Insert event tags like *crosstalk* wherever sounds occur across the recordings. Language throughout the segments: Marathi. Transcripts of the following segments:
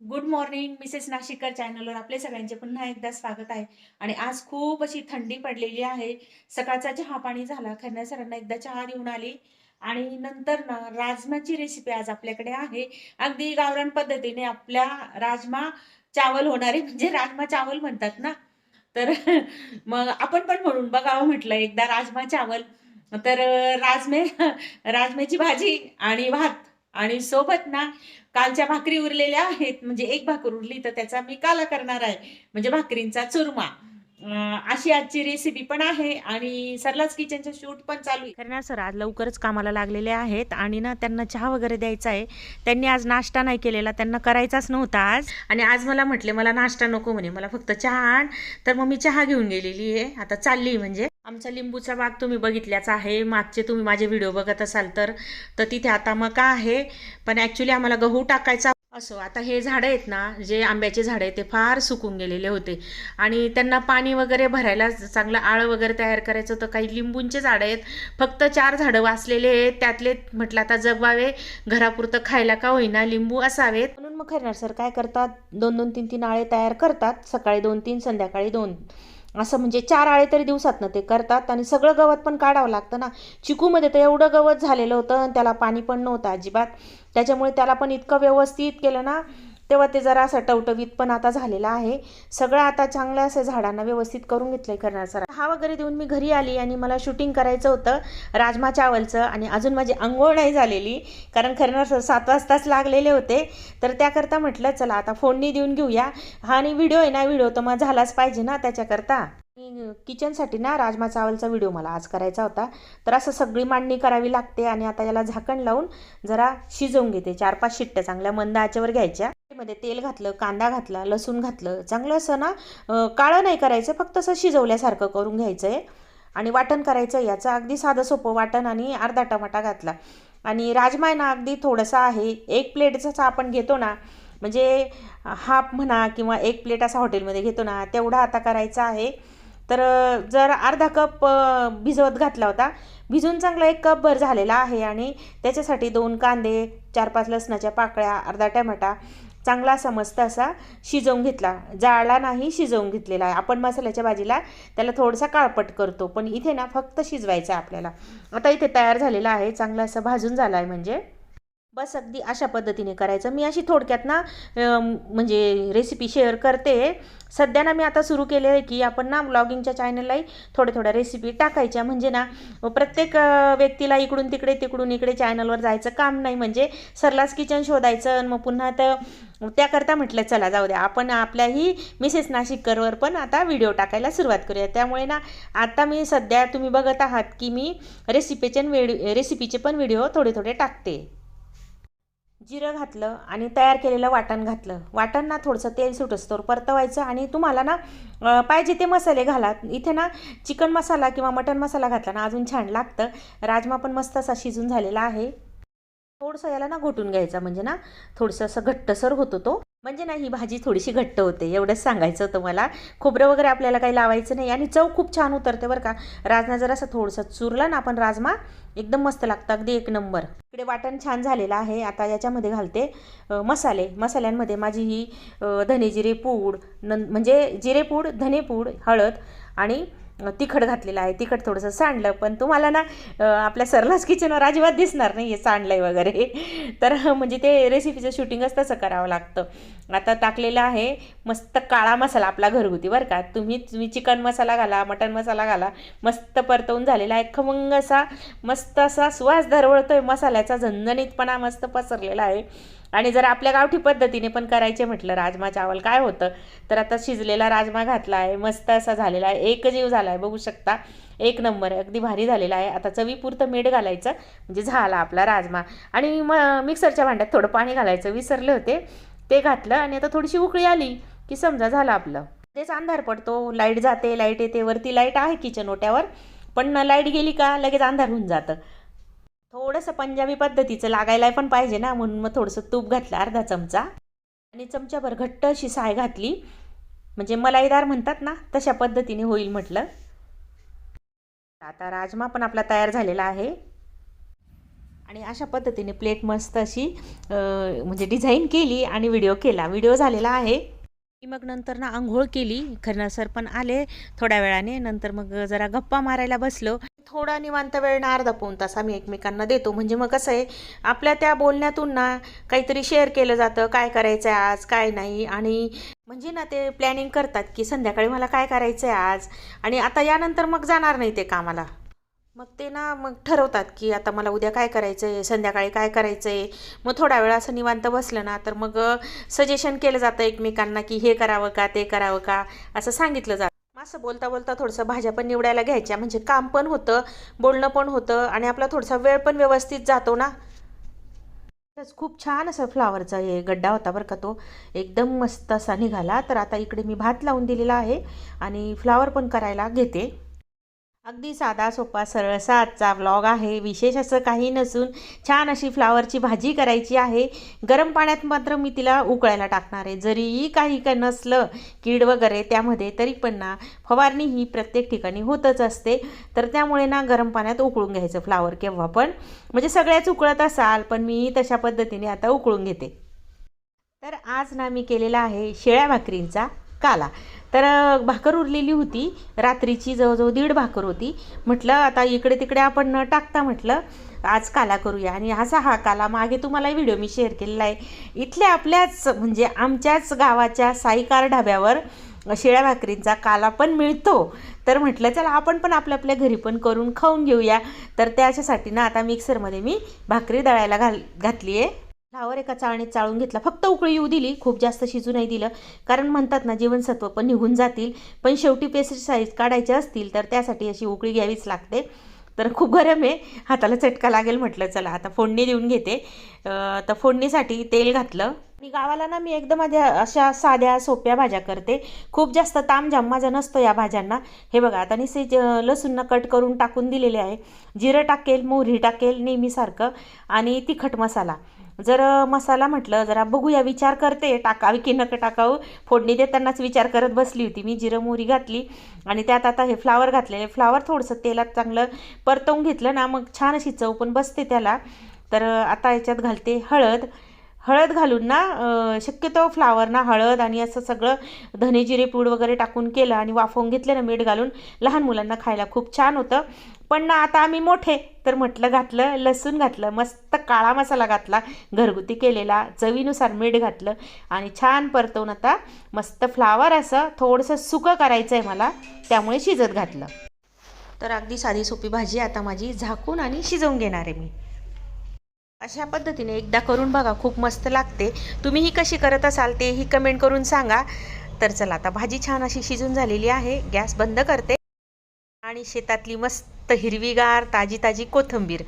गुड मॉर्निंग मिसेस नाशिककर चॅनलवर आपले सगळ्यांचे पुन्हा एकदा स्वागत आहे. आणि आज खूप अशी थंडी पडलेली आहे. सकाळचा चहा पाणी झाला खरण्या सरांना एकदा चहा देऊन आली. आणि नंतर ना राजमाची रेसिपी आज आपल्याकडे आहे. अगदी गावरान पद्धतीने आपल्या राजमा चावल होणारे म्हणजे राजमा चावल म्हणतात ना. तर *laughs* मग आपण पण म्हणून बघावं म्हटलं एकदा राजमा चावल. तर राजमे राजमेची भाजी आणि भात. आणि सोबत ना कालच्या भाकरी उरलेल्या आहेत. म्हणजे एक भाकर उरली तर त्याचा मी काला करणार आहे. म्हणजे भाकरींचा चुरमा. अशी आजची रेसिपी पण आहे आणि सरलाच किचनचं शूट पण चालू आहे. खरं ना सर आज लवकरच कामाला लागलेले आहेत आणि ना त्यांना चहा वगैरे द्यायचा आहे. त्यांनी आज नाश्ता नाही केलेला त्यांना करायचाच नव्हता आज. आणि आज मला म्हटले मला नाश्ता नको म्हणे मला फक्त चहा आण. तर मग मी चहा घेऊन गेलेली आहे. आता चालली म्हणजे. आमचा लिंबूचा बाग तुम्ही बघितल्याच आहे. मागचे तुम्ही माझे व्हिडिओ बघत असाल तर तर तिथे आता मका आहे. पण ॲक्च्युली आम्हाला गहू टाकायचा असो. आता हे झाडं आहेत ना जे आंब्याचे झाडं आहेत ते फार सुकून गेलेले होते. आणि त्यांना पाणी वगैरे भरायला चांगलं आळं वगैरे तयार करायचं होतं. काही लिंबूंचे झाडं आहेत. फक्त चार झाडं वाचलेले आहेत. त्यातले म्हटलं आता जगवावे. घरापुरतं खायला का होईना लिंबू असावेत. म्हणून मग खरणार सर काय करतात? दोन दोन तीन तीन आळे तयार करतात. सकाळी दोन तीन संध्याकाळी दोन. असं म्हणजे चार आळे तरी दिवसात ना ते करतात आणि सगळं गवत पण काढावं लागतं ना. चिकूमध्ये तर एवढं गवत झालेलं होतं आणि त्याला पाणी पण नव्हतं अजिबात. त्याच्यामुळे त्याला पण इतकं व्यवस्थित केलं ना तेव्हा ते जरा असं टवटवीत पण आता झालेलं आहे. सगळं आता चांगलं असं झाडांना व्यवस्थित करून घेतलंय करणार सर. हा वगैरे देऊन मी घरी आली आणि मला शूटिंग करायचं होतं राजमा चावलचं आणि अजून माझी आंघोळ नाही झालेली. कारण खरं सर सात वाजताच लागलेले होते. तर त्याकरता म्हटलं चला आता फोडणी देऊन घेऊया. हा आणि व्हिडिओ आहे ना व्हिडिओ तर मग झालाच पाहिजे ना त्याच्याकरता. किचनसाठी ना राजमा चावलचा व्हिडिओ मला आज करायचा होता. तर असं सगळी मांडणी करावी लागते आणि आता याला झाकण लावून जरा शिजवून घेते. चार पाच शिट्ट्या चांगल्या मंद आचेवर घ्यायच्या. मध्ये तेल घातलं कांदा घातला लसूण घातलं. चांगलं असं ना काळं नाही करायचं फक्त असं शिजवल्यासारखं करून घ्यायचं आहे आणि वाटण करायचं याचं. अगदी साधं सोपं वाटण आणि अर्धा टमाटा घातला. आणि राजमा आहे ना अगदी थोडंसं आहे. एक प्लेटचाच आपण घेतो ना म्हणजे हाफ म्हणा किंवा एक प्लेट असा हॉटेलमध्ये घेतो ना तेवढा आता करायचा आहे. तर जर अर्धा कप भिजवत घातला होता भिजून चांगला एक कप भर झालेला आहे. आणि त्याच्यासाठी दोन कांदे चार पाच लसणाच्या पाकळ्या अर्धा टमाटा चांगला असा असा शिजवून घेतला. जाळला नाही शिजवून घेतलेला आहे. आपण मसाल्याच्या भाजीला त्याला थोडासा काळपट करतो पण इथे ना फक्त शिजवायचं आहे आपल्याला. आता इथे तयार झालेला आहे चांगला असं भाजून झाला आहे म्हणजे. बस अगदी अशा पद्धतीने करायचं. मी अशी थोडक्यात ना म्हणजे रेसिपी शेअर करते. सध्या ना मी आता सुरू केले आहे की आपण ना ब्लॉगिंगच्या चॅनललाही थोड्या थोड्या रेसिपी टाकायच्या. म्हणजे ना प्रत्येक व्यक्तीला इकडून तिकडे तिकडून इकडे चॅनलवर जायचं काम नाही. म्हणजे सरलास किचन शोधायचं आणि मग पुन्हा तर त्याकरता म्हटलं चला जाऊ द्या. आपण आपल्याही मिसेस नाशिककरवर पण आता व्हिडिओ टाकायला सुरुवात करूया. त्यामुळे ना आता मी सध्या तुम्ही बघत आहात की मी रेसिपीचे व्हिडिओ रेसिपीचे पण व्हिडिओ थोडे थोडे टाकते. जिरं घातलं आणि तयार केलेलं वाटण घातलं. वाटण ना थोडंसं तेल सुटस्तोवर परतवायचं आणि तुम्हाला ना पाहिजे ते मसाले घाला इथे ना चिकन मसाला किंवा मटन मसाला घातला ना अजून छान लागतं. राजमा पण मस्त असा शिजून झालेला आहे. थोडंसं याला ना घोटून घ्यायचा म्हणजे ना थोडंसं असं घट्टसर होतो तो. म्हणजे ना ही भाजी थोडीशी घट्ट होते एवढंच सांगायचं होतं मला. खोबरं वगैरे आपल्याला काही लावायचं नाही आणि चव खूप छान उतरते बरं का. राजना जर असं थोडंसं चुरला ना आपण राजमा एकदम मस्त लागतं. अगदी एक नंबर. इकडे वाटण छान झालेलं आहे. आता याच्यामध्ये घालते मसाले. मसाल्यांमध्ये माझी ही धने जिरे पूड नं म्हणजे जिरेपूड धनेपूड हळद आणि तिखट घातलेलं आहे. तिखट थोडंसं सांडलं पण तुम्हाला ना आपल्या सरलाच किचनवर अजिबात दिसणार नाही आहे सांडलं आहे वगैरे. *laughs* तर म्हणजे ते रेसिपीचं शूटिंगच तसं करावं लागतं. आता टाकलेलं आहे मस्त काळा मसाला आपला घरगुती बरं का. तुम्ही तुम्ही चिकन मसाला घाला मटन मसाला घाला मस्त परतवून झालेला आहे. खमंग असा मस्त असा सुवास आहे मसाल्याचा झणझणीतपणा मस्त पसरलेला आहे. आणि जर आपल्या गावठी पद्धतीने पण करायचे म्हटलं राजमा चावल काय होतं? तर आता शिजलेला राजमा घातला आहे मस्त असा झालेला आहे एक जीव झाला आहे बघू शकता. एक नंबर आहे अगदी भारी झालेला आहे. आता चवीपुरतं मीठ घालायचं म्हणजे झाला आपला राजमा. आणि म मिक्सरच्या भांड्यात थोडं पाणी घालायचं विसरले होते. ते घातलं आणि आता थोडीशी उकळी आली की समजा झालं आपलं. तेच अंधार पडतो लाइट जाते लाइट येते वरती लाइट आहे किचन ओट्यावर पण लाइट गेली का लगेच अंधार होऊन जातं. थोडंसं पंजाबी पद्धतीचं लागायला पण पाहिजे ना म्हणून मग थोडंसं तूप घातलं अर्धा चमचा. आणि चमच्याभर घट्ट अशी साय घातली. म्हणजे मलाईदार म्हणतात ना तशा पद्धतीने होईल म्हटलं. आता राजमा पण आपला तयार झालेला आहे. आणि अशा पद्धतीने प्लेट मस्त अशी म्हणजे डिझाईन केली आणि व्हिडिओ केला. व्हिडिओ झालेला आहे. मग नंतर ना आंघोळ केली खरं सर पण आले थोड्या वेळाने. नंतर मग जरा गप्पा मारायला बसलो. थोडा निवांत वेळ ना अर्धा पाऊन तास आम्ही एकमेकांना देतो. म्हणजे मग कसं आहे आपल्या त्या बोलण्यातून ना काहीतरी शेअर केलं जातं. काय करायचं आहे आज काय नाही. आणि म्हणजे ना ते प्लॅनिंग करतात की संध्याकाळी मला काय करायचं आहे आज? आणि आता यानंतर मग जाणार नाही ते कामाला. मग ते ना मग ठरवतात की आता मला उद्या काय करायचं आहे संध्याकाळी काय करायचं आहे मग थोडा वेळ असं निवांत बसलं ना तर मग सजेशन केलं जातं एकमेकांना की हे करावं का ते करावं का असं सांगितलं जातं. असं बोलता बोलता थोडंसं भाज्या पण निवडायला घ्यायच्या म्हणजे काम पण होतं बोलणं पण होतं आणि आपला थोडासा वेळ पण व्यवस्थित जातो ना. खरंच खूप छान असं फ्लावरचा हे गड्डा होता बरं का तो. एकदम मस्त असा निघाला. तर आता इकडे मी भात लावून दिलेला आहे आणि फ्लावर पण करायला घेते. अगदी साधा सोपा सरळसा आजचा व्लॉग आहे. विशेष असं काही नसून छान अशी फ्लावरची भाजी करायची आहे. गरम पाण्यात मात्र मी तिला उकळायला टाकणार आहे. जरीही काही का नसलं कीड वगैरे त्यामध्ये तरी पण ना फवारणी ही प्रत्येक ठिकाणी होतच असते. तर त्यामुळे ना गरम पाण्यात उकळून घ्यायचं फ्लावर केव्हा पण. म्हणजे सगळ्याच उकळत असाल पण मी तशा पद्धतीने आता उकळून घेते. तर आज ना मी केलेला आहे शेळ्या भाकरींचा काला. तर भाकर उरलेली होती. रात्रीची जवळजवळ दीड भाकर होती. म्हटलं आता इकडे तिकडे आपण न टाकता म्हटलं आज काला करूया. आणि असा हा काला मागे तुम्हाला व्हिडिओ मी शेअर केलेला आहे. इथल्या आपल्याच म्हणजे आमच्याच गावाच्या साईकार ढाब्यावर शेळ्या भाकरींचा काला पण मिळतो. तर म्हटलं चला आपण पण आपल्या आपल्या घरी पण करून खाऊन घेऊया. तर त्याच्यासाठी ना आता मिक्सरमध्ये मी भाकरी दळायला घाल घातली आहे फ्लावर एका चाळणीत चाळून घेतला. फक्त उकळी येऊ दिली खूप जास्त शिजू नाही दिलं. कारण म्हणतात ना जीवनसत्व पण निघून जातील. पण शेवटी पेस्टिसाईड काढायचे असतील तर त्यासाठी अशी उकळी घ्यावीच लागते. तर खूप गरम आहे. हाताला चटका लागेल म्हटलं चला आता फोडणी देऊन घेते. तर फोडणीसाठी तेल घातलं. आणि गावाला ना मी एकदम माझ्या अशा साध्या सोप्या भाज्या करते. खूप जास्त तामझाम माझा नसतो या भाज्यांना. हे बघा आता निसे लसूणनं कट करून टाकून दिलेले आहे. जिरं टाकेल मोहरी टाकेल नेहमीसारखं. आणि तिखट मसाला. जर मसाला म्हटलं जरा बघूया विचार करते. टाकावी की नका टाकावं. फोडणी देतानाच विचार करत बसली होती मी. जिरं मोहरी घातली आणि त्यात आता हे फ्लावर घातलेले. फ्लावर थोडंसं तेलात चांगलं परतवून घेतलं ना मग छान अशी चव पण बसते त्याला. तर आता याच्यात घालते हळद. हळद घालून ना शक्यतो फ्लावर ना हळद आणि असं सगळं धने जिरे पूड वगैरे टाकून केलं आणि वाफवून घेतलं ना मीठ घालून. लहान मुलांना खायला खूप छान होतं. पण ना आता आम्ही मोठे. तर म्हटलं घातलं लसूण घातलं मस्त काळा मसाला घातला घरगुती केलेला चवीनुसार मीठ घातलं आणि छान परतवून आता मस्त फ्लावर असं थोडंसं सुकं करायचं आहे मला त्यामुळे शिजत घातलं. तर अगदी साधी सोपी भाजी आता माझी झाकून आणि शिजवून घेणार आहे मी. अशा पद्धतीने एकदा करून बघा खूप मस्त लागते. तुम्ही ही कशी करत असाल तेही कमेंट करून सांगा. तर चला आता भाजी छान अशी शिजून झालेली आहे. गॅस बंद करते. आणि शेतातली मस्त हिरवीगार ताजी ताजी कोथिंबीर.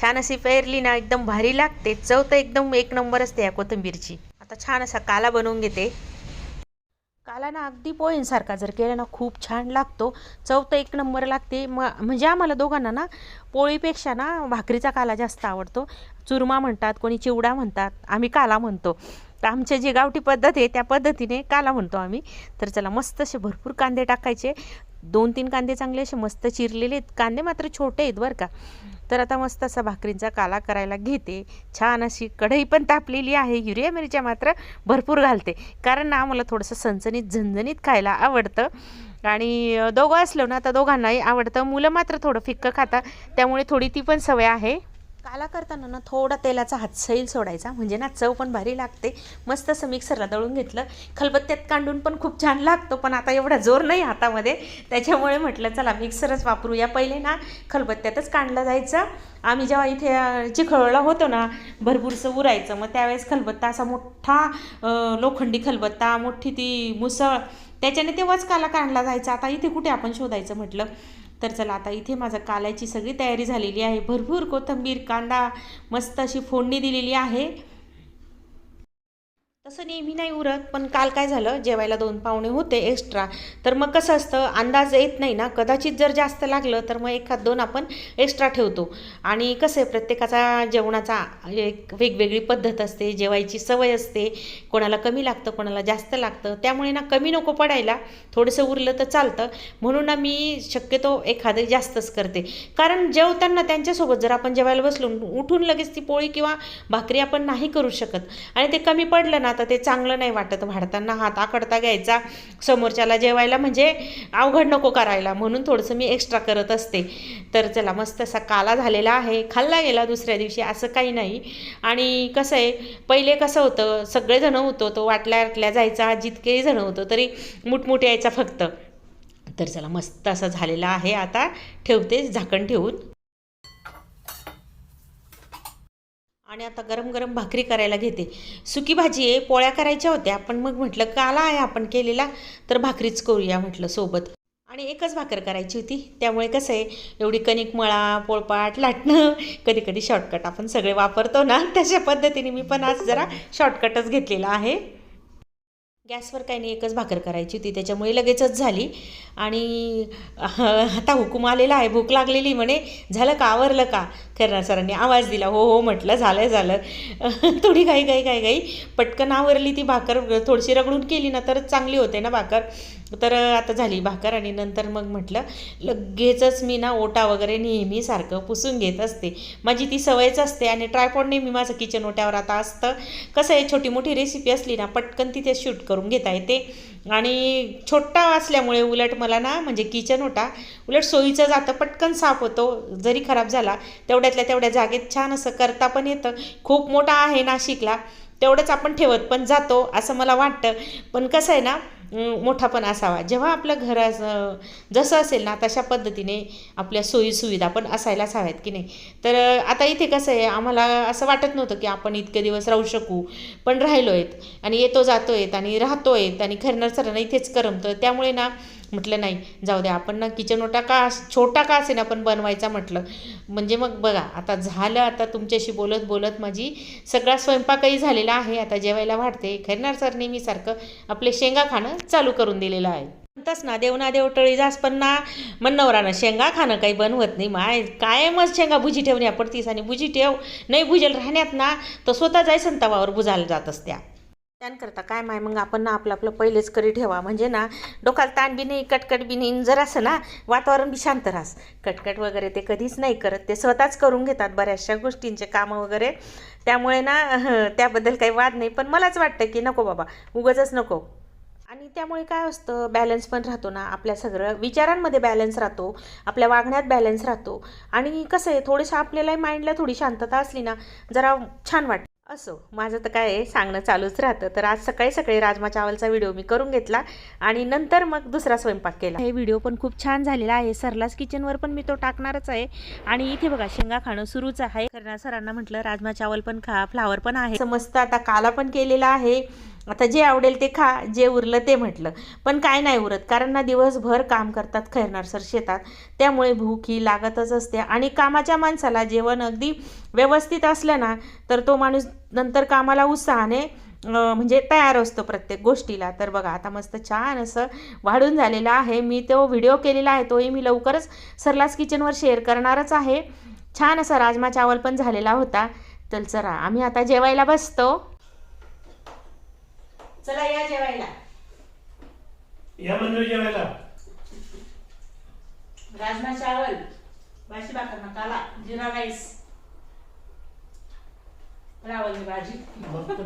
छान अशी पेरली ना एकदम भारी लागते. चव तर एकदम एक नंबर असते या कोथिंबीरची. आता छान असा काला बनवून घेते. काला ना अगदी पोळींसारखा जर केला ना खूप छान लागतो. चव तर एक नंबर लागते. म म्हणजे आम्हाला दोघांना ना पोळीपेक्षा ना भाकरीचा काला जास्त आवडतो. चुरमा म्हणतात कोणी चिवडा म्हणतात आम्ही काला म्हणतो. तर आमच्या जी गावठी पद्धत आहे त्या पद्धतीने काला म्हणतो आम्ही. तर चला मस्त असे भरपूर कांदे टाकायचे. दोन तीन कांदे चांगले असे मस्त चिरलेले आहेत. कांदे मात्र छोटे आहेत बरं का. तर आता मस्त असा भाकरींचा काला करायला घेते. छान अशी कढई पण तापलेली आहे. हिरव्या मिरच्या मात्र भरपूर घालते. कारण ना आम्हाला थोडंसं सणसणीत झणझणीत खायला आवडतं. आणि दोघं असलो ना तर दोघांनाही आवडतं. मुलं मात्र थोडं फिक्कं खाता त्यामुळे थोडी ती पण सवय आहे. काला करताना ना थोडा तेलाचा हात सैल सोडायचा म्हणजे ना चव पण भारी लागते. मस्त असं मिक्सरला दळून घेतलं. खलबत्त्यात कांडून पण खूप छान लागतो पण आता एवढा जोर नाही हातामध्ये. त्याच्यामुळे म्हटलं चला मिक्सरच वापरूया. पहिले ना खलबत्त्यातच काढलं जायचं. आम्ही जेव्हा इथे चिखळला होतो ना भरपूरसं उरायचं. मग त्यावेळेस खलबत्ता असा मोठा लोखंडी खलबत्ता मोठी ती मुसळ त्याच्याने तेव्हाच काला काढला जायचा. आता इथे कुठे आपण शोधायचं म्हटलं? तर चला आता इथे माझं कालायची सगळी तयारी झालेली आहे. भरपूर कोथिंबीर कांदा मस्त अशी फोडणी दिलेली आहे. तसं नेहमी नाही उरत पण काल काय झालं? जेवायला दोन पाहुणे होते एक्स्ट्रा तर मग कसं असतं अंदाज येत नाही ना. कदाचित जर जास्त लागलं तर मग एखाद दोन आपण एक्स्ट्रा ठेवतो. आणि कसं आहे प्रत्येकाचा जेवणाचा एक वेगवेगळी पद्धत असते. जेवायची सवय असते. कोणाला कमी लागतं कोणाला जास्त लागतं. त्यामुळे ना कमी नको पडायला. थोडंसं उरलं तर चालतं. म्हणून ना मी शक्यतो एखादं जास्तच करते. कारण जेवताना त्यांच्यासोबत जर आपण जेवायला बसलो उठून लगेच ती पोळी किंवा भाकरी आपण नाही करू शकत. आणि ते कमी पडलं ना आता ते चांगलं नाही वाटत. वाढताना हात आकडता घ्यायचा समोरच्याला जेवायला म्हणजे अवघड नको करायला. म्हणून थोडंसं मी एक्स्ट्रा करत असते. तर चला मस्त असा काला झालेला आहे. खाल्ला गेला दुसऱ्या दिवशी असं काही नाही. आणि कसं आहे पहिले कसं होतं सगळेजणं होतो तो वाटल्या वाटल्या जायचा जितकेही जणं होतं तरी मुठमुठ यायचा फक्त. तर चला मस्त असं झालेला आहे. आता ठेवते झाकण ठेवून. आणि आता गरम गरम भाकरी करायला घेते. सुकी भाजी आहे पोळ्या करायच्या होत्या पण मग म्हटलं काला आहे आपण केलेला तर भाकरीच करूया म्हटलं सोबत. आणि एकच भाकर करायची होती त्यामुळे कसं आहे एवढी कणिक मळा पोळपाट लाटणं कधी कधी शॉर्टकट आपण सगळे वापरतो ना तशा पद्धतीने मी पण आज जरा शॉर्टकटच घेतलेला आहे. गॅसवर काही नाही एकच भाकर करायची होती. त्याच्यामुळे लगेचच झाली. आणि आता हुकूम आलेला आहे भूक लागलेली म्हणे. झालं का? आवरलं का? खरं सरांनी आवाज दिला. हो हो म्हटलं झालं झालं. *laughs* थोडी घाई घाई घाई घाई. पटकन आवरली ती भाकर. थोडीशी रगडून केली ना तरच चांगली होते ना भाकर. तर आता झाली भाकर आणि नंतर मग म्हटलं लगेचच मी ना ओटा वगैरे नेहमी सारखं पुसून घेत असते. माझी ती सवयच असते आणि ट्रायपॉड नेहमी माझं किचन ओट्यावर आता असतं. कसं आहे छोटी मोठी रेसिपी असली ना पटकन तिथे शूट करून घेता येते. आणि छोटा असल्यामुळे उलट मला ना म्हणजे किचन ओटा उलट सोयीचं जातं पटकन साफ होतो. जरी खराब झाला तेवढ्यातल्या तेवढ्या जागेत छान असं करता पण येतं. खूप मोठा आहे नाशिकला. तेवढंच आपण ठेवत पण जातो असं मला वाटतं. पण कसं आहे ना मोठा पण असावा. जेव्हा आपलं घर जसं असेल ना तशा पद्धतीने आपल्या सोयीसुविधा पण असायलाच हव्यात की नाही. तर आता इथे कसं आहे आम्हाला असं वाटत नव्हतं की आपण इतके दिवस राहू शकू. पण राहिलो आहेत आणि येतो जातो आहेत आणि राहतो आहेत आणि खरणार सरांना इथेच करमतं. त्यामुळे ना म्हटलं नाही जाऊ द्या आपण ना किचन ओटा का छोटा का असे ना पण बनवायचा म्हटलं. म्हणजे मग बघा आता झालं आता तुमच्याशी बोलत बोलत माझी सगळा स्वयंपाकही झालेला आहे. आता जेवायला वाढते. खैरनार सर नेहमीसारखं आपले शेंगा खाणं चालू करून दिलेलं आहे. म्हणताच ना देवना देव टळी जास पण ना. मनवरानं शेंगा खाणं काही बनवत नाही. माय कायमच शेंगा भुजी ठेवण्या पडतीस आणि भुजी ठेव नाही भुजेल राहण्यात ना. तर स्वतः जायसन तवावर बुजायला जात असत्या. त्यानकरता काय माय? मग आपण ना आपलं आपलं पहिलेच करी ठेवा. म्हणजे ना डोक्याला ताण बी नाही कटकट बी नाही. जर असं ना वातावरण बी शांत राहस. कटकट वगैरे ते कधीच नाही करत. ते स्वतःच करून घेतात बऱ्याचशा गोष्टींचे कामं वगैरे. त्यामुळे ना *laughs* त्याबद्दल काही वाद नाही. पण मलाच वाटतं की नको बाबा उगंच नको. आणि त्यामुळे काय असतं बॅलन्स पण राहतो ना. आपल्या सगळं विचारांमध्ये बॅलन्स राहतो. आपल्या वागण्यात बॅलन्स राहतो. आणि कसं आहे थोडंसं आपल्याला माइंडला थोडी शांतता असली ना जरा छान वाटतं. असो माझं तर काय आहे सांगणं चालूच राहतं. तर आज सकाळी सकाळी राजमा चावलचा व्हिडिओ मी करून घेतला आणि नंतर मग दुसरा स्वयंपाक केला. हे व्हिडिओ पण खूप छान झालेला आहे. सरलास किचनवर पण मी तो टाकणारच आहे. आणि इथे बघा शेंगा खाणं सुरूच आहे. सरांना म्हटलं राजमा चावल पण खा फ्लावर पण आहे. मस्त आता काला पण केलेला आहे. आता जे आवडेल ते खा जे उरलं ते म्हटलं. पण काय नाही उरत कारण ना दिवसभर काम करतात खैरनार सर शेतात. त्यामुळे भूक ही लागतच असते. आणि कामाच्या माणसाला जेवण अगदी व्यवस्थित असलं ना तर तो माणूस नंतर कामाला उत्साहाने म्हणजे तयार असतो प्रत्येक गोष्टीला. तर बघा आता मस्त छान असं वाढून झालेलं आहे. मी तो व्हिडिओ केलेला आहे तोही मी लवकरच सरलास किचनवर शेअर करणारच आहे. छान असा राजमा चावल पण झालेला होता. तर चला आम्ही आता जेवायला बसतो. चला या जेवायला. या मंदिर जेवायला. राजमा चावल बाशी भाकर मसाला जिरा राईस रावली भाजी. मस्त.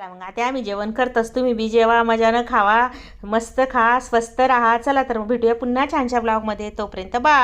मग आता आम्ही जेवण करतच तुम्ही बी जेवा मजानं खावा मस्त खा स्वस्त राहा. चला तर मग भेटूया पुन्हा छानशा ब्लॉगमध्ये तोपर्यंत बा